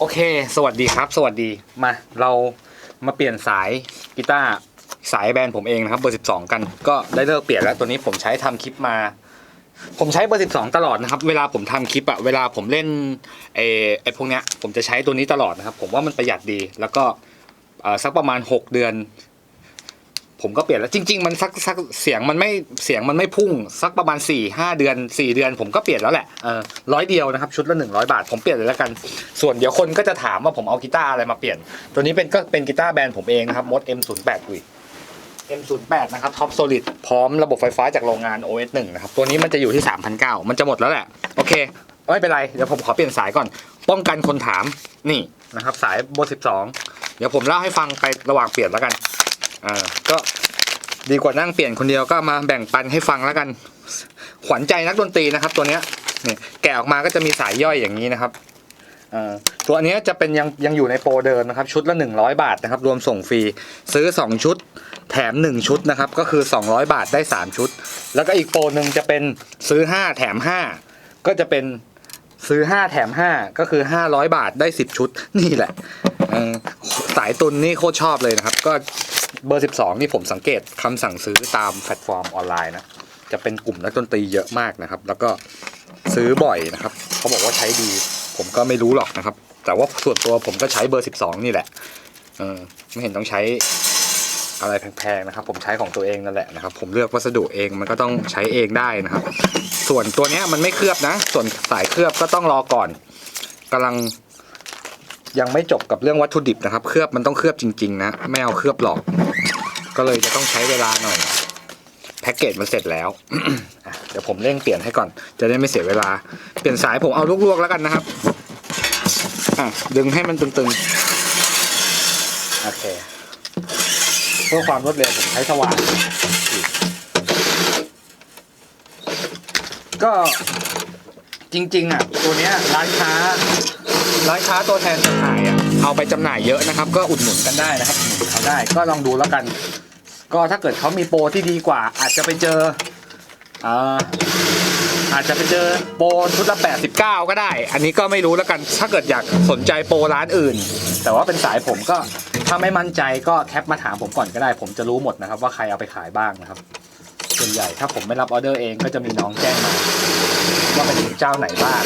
โอเค สวัสดีครับ สวัสดีมาเรามาเปลี่ยนสายกีตาร์สายแบรนด์ผมเองนะครับเบอร์12 กัน ก็ได้เลิกเปลี่ยนแล้วตัวนี้ผมใช้ทำคลิปมา ผมใช้เบอร์12 ตลอดนะครับ เวลาผมทำคลิปอะเวลาผมเล่นไอ้ไอ้พวกเนี้ยผมจะใช้ตัวนี้ตลอดนะครับ ผมว่ามันประหยัดดีแล้วก็สักประมาณ 6 เดือน ผมก็เปลี่ยนแล้วจริง ๆ มันสักสักเสียงมันไม่เสียงมันไม่พุ่งสักประมาณ4ี่ห้าเดือน4เดือน ผมก็เปลี่ยนแล้วแหละเออร้อยเดียวนะครับชุดละ100 บาท ผมเปลี่ยนเลยแล้วกัน ส่วนเดี๋ยวคนก็จะถามว่าผมเอากีตาร์อะไรมาเปลี่ยน ตัวนี้เป็นก็เป็นกีตาร์แบรนด์ผมเองนะครับมด M08 อุ้ย M08 นะครับท็อปโซลิดพร้อมระบบไฟฟ้าจากโรงงาน OS 1 นะครับตัวนี้มันจะอยู่ที่3,900มันจะหมดแล้วแหละโอเคไม่เป็นไรเดี๋ยวผมขอเปลี่ยนสายก่อนป้องกันคนถามนี่นะครับสายเบอร์12 เดี๋ยวผมเล่าให้ฟังไประหว่างเปลี่ยนแล้วกัน อ่าก็ดีกว่านั่งเปลี่ยนคนเดียวก็มาแบ่งปันให้ฟังแล้วกัน ขวัญใจนักดนตรีนะครับ ตัวเนี้ยนี่แกะออกมาก็จะมีสายย่อยอย่างนี้นะครับตัวนี้จะเป็นยังยังอยู่ในโปรเดิมนะครับ ชุดละ 100 บาทนะครับ รวมส่งฟรีซื้อ 2 ชุด แถม 1 ชุดนะครับ ก็คือ 200 บาทได้ 3 ชุด แล้วก็อีกโปรหนึ่งจะเป็นซื้อ 5 แถม 5 ก็จะเป็นซื้อ 5 แถม 5 ก็คือ 500 บาทได้ 10 ชุดนี่แหละสายตุนนี่โคตรชอบเลยนะครับ ก็ เบอร์ 12 นี่ผมสังเกตคำสั่งซื้อตามแพลตฟอร์มออนไลน์นะ จะเป็นกลุ่มนักดนตรีเยอะมากนะครับ แล้วก็ซื้อบ่อยนะครับ เขาบอกว่าใช้ดี ผมก็ไม่รู้หรอกนะครับ แต่ว่าส่วนตัวผมก็ใช้เบอร์ 12 นี่แหละเออไม่เห็นต้องใช้อะไรแพงๆนะครับ ผมใช้ของตัวเองนั่นแหละนะครับ ผมเลือกวัสดุเองมันก็ต้องใช้เองได้นะครับ ส่วนตัวเนี้ยมันไม่เคลือบนะ ส่วนสายเคลือบก็ต้องรอก่อนกำลัง ยังไม่จบกับเรื่องวัตถุดิบนะครับ เคลือบมันต้องเคลือบจริงๆนะไม่เอาเคลือบหลอก ก็เลยจะต้องใช้เวลาหน่อยแพ็กเกจมันเสร็จแล้วเดี๋ยวผมเร่งเปลี่ยนให้ก่อน จะได้ไม่เสียเวลา เปลี่ยนสายผมเอาลวกๆแล้วกันนะครับดึงให้มันตึงๆโอเคเพื่อความรวดเร็วผมใช้สว่านก็จริงๆอะตัวเนี้ยร้านค้า ร้านค้าตัวแทนจำหน่ายอะเอาไปจำหน่ายเยอะนะครับ ก็อุดหนุนกันได้นะครับอุดหนุนเขาได้ก็ลองดูแล้วกัน ก็ถ้าเกิดเขามีโปรที่ดีกว่า อาจจะไปเจออ่าอาจจะไปเจอโปรชุดละ 89 ก็ได้ อันนี้ก็ไม่รู้แล้วกัน ถ้าเกิดอยากสนใจโปรร้านอื่น แต่ว่าเป็นสายผมก็ถ้าไม่มั่นใจก็แคปมาถามผมก่อนก็ได้ ผมจะรู้หมดนะครับ ว่าใครเอาไปขายบ้างนะครับ ส่วนใหญ่ถ้าผมไม่รับออเดอร์เองก็จะมีน้องแจ้งมา ว่าเป็นเจ้าไหนบ้าง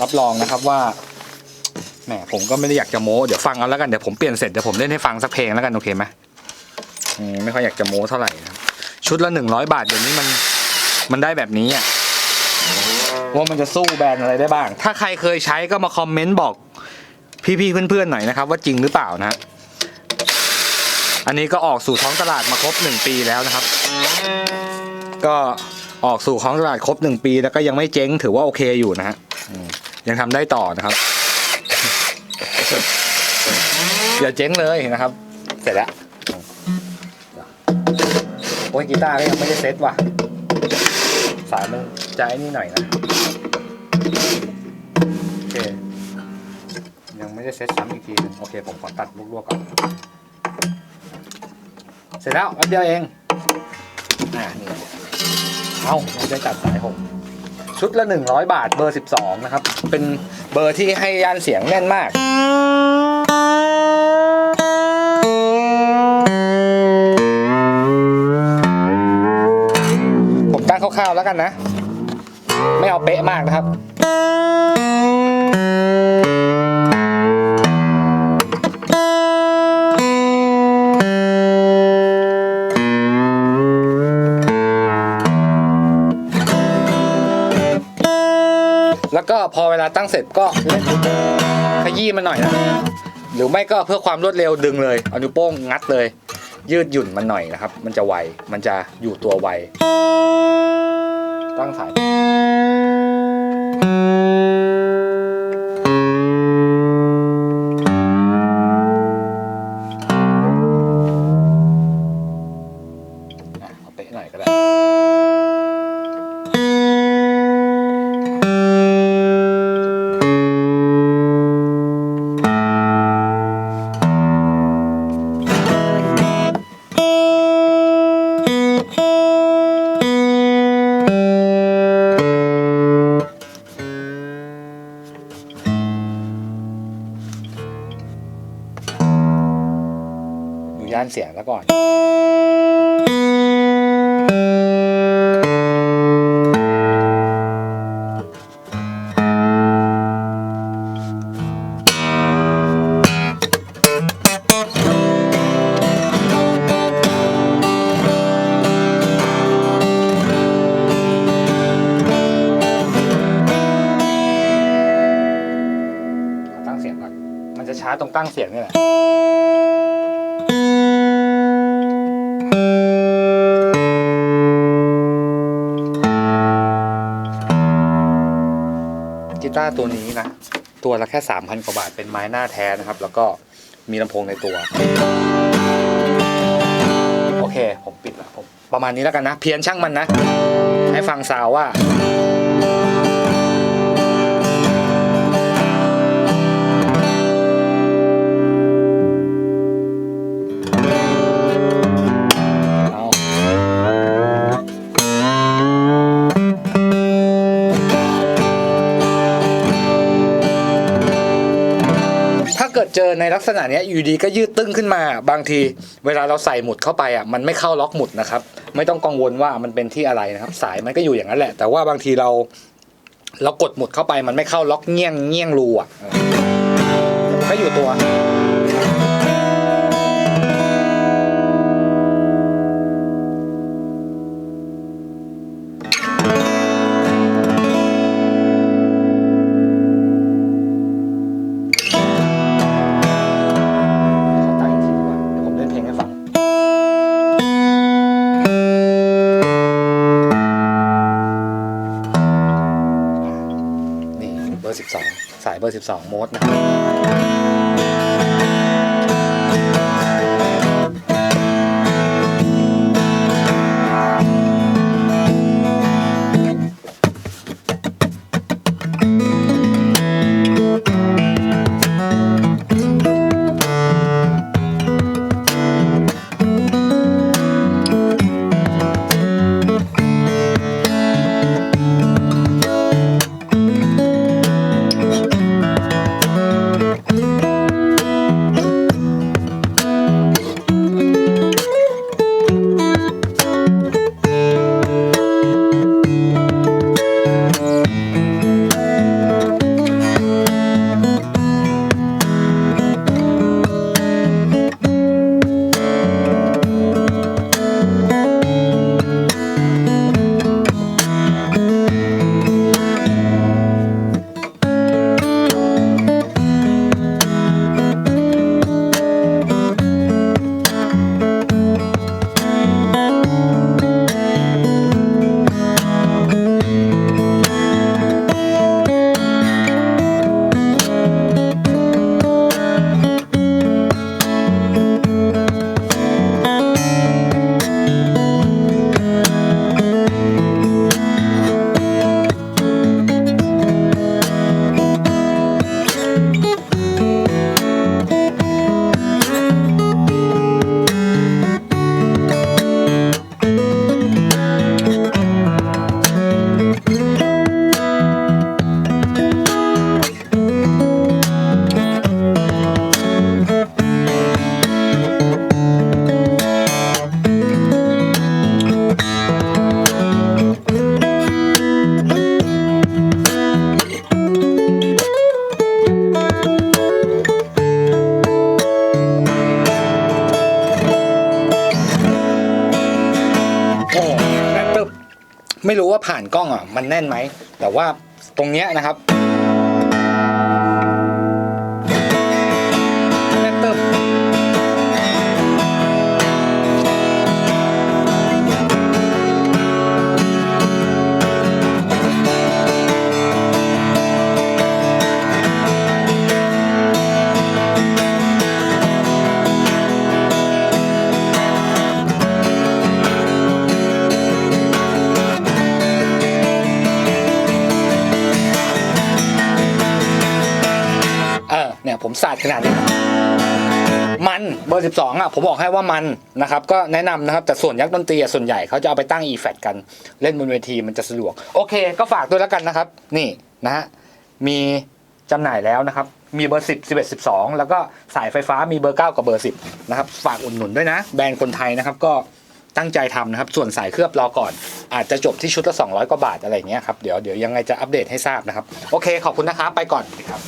รับรองนะครับว่า แหมผมก็ไม่ได้อยากจะโม้ เดี๋ยวฟังเอาแล้วกัน เดี๋ยวผมเปลี่ยนเสร็จเดี๋ยวผมเล่นให้ฟังสักเพลงแล้วกันโอเคไหมไม่ค่อยอยากจะโม้เท่าไหร่นะชุดละหนึ่งร้อยบาทเดี๋ยวนี้มันมันได้แบบนี้อะว่ามันจะสู้แบรนด์อะไรได้บ้าง ถ้าใครเคยใช้ก็มาคอมเมนต์บอกพี่ๆเพื่อนๆหน่อยนะครับ ว่าจริงหรือเปล่านะ อันนี้ก็ออกสู่ท้องตลาดมาครบหนึ่งปีแล้วนะครับ ก็ออกสู่ท้องตลาดครบหนึ่งปี แล้วก็ยังไม่เจ๊งถือว่าโอเคอยู่นะฮะยังทำได้ต่อนะครับ อย่าเจ๊งเลยนะครับ เสร็จแล้วโอ้ยกีตาร์ก็ยังไม่ได้เซ็ตว่ะ สายมันใจนี่หน่อยนะ โอเค ยังไม่ได้เซ็ตซ้ำอีกทีหนึงโอเค ผมขอตัดลวกๆก่อน เสร็จแล้วแป๊บเดียวเอง อ่า นี่ เอาไม่ได้ตัดสายผมชุดละ 100 บาทเบอร์ 12 นะครับ เป็นเบอร์ที่ให้ย่านเสียงแน่นมากผมตั้งคร่าวๆแล้วกันนะ ไม่เอาเป๊ะมากนะครับ แล้วก็พอเวลาตั้งเสร็จก็ขยี้มันหน่อยนะหรือไม่ก็เพื่อความรวดเร็วดึงเลยเอานิ้วโป้งงัดเลย ยืดหยุ่นมันหน่อยนะครับ มันจะไวมันจะอยู่ตัวไวตั้งสาย สียงแล้วก่อน ตั้งเสียงก่อน มันจะช้าตรงตั้งเสียงนี่แหละ ต้าตัวนี้นะ ตัวละแค่ 3,000 กว่าบาท เป็นไม้หน้าแท้นะครับ แล้วก็มีลำโพงในตัว โอเค ผมปิดละผมประมาณนี้แล้วกันนะ เพียนช่างมันนะ ให้ฟังซาวว่า ลักษณะเนี้ยอยู่ดีก็ยืดตึ้งขึ้นมา บางทีเวลาเราใส่หมุดเข้าไปอะมันไม่เข้าล็อกหมุดนะครับ ไม่ต้องกังวลว่ามันเป็นที่อะไรนะครับ สายมันก็อยู่อย่างนั้นแหละ แต่ว่าบางทีเราเรากดหมุดเข้าไปมันไม่เข้าล็อกเงี้ยงเงี้ยงรูอะก็อยู่ตัว เบอร์ 12 โมดนะครับ ไม่รู้ว่าผ่านกล้องอะมันแน่นไหม แต่ว่าตรงเนี้ยนะครับ สาดขนาดนี้มันเบอร์ 12 อะ ผมบอกให้ว่ามันนะครับ ก็แนะนำนะครับ แต่ส่วนยักษ์ดนตรีส่วนใหญ่เขาจะเอาไปตั้ง e f e c กัน เล่นบนเวทีมันจะสะดวก โอเค ก็ฝากด้วยแล้วกันนะครับ นี่นะฮะ มีจำหน่ายแล้วนะครับ มีเบอร์ 10 11 12 แล้วก็สายไฟฟ้ามีเบอร์ 9 กับเบอร์ 10 นะครับ ฝากอุดหนุนด้วยนะ แบรนด์คนไทยนะครับก็ตั้งใจทำนะครับ ส่วนสายเคลือบรอก่อน อาจจะจบที่ชุดละ 200 กว่าบาทอะไรเงี้ยครับ เดี๋ยวเดี๋ยวยังไงจะอัปเดตให้ทราบนะครับ โอเค ขอบคุณนะครับ ไปก่อนครับ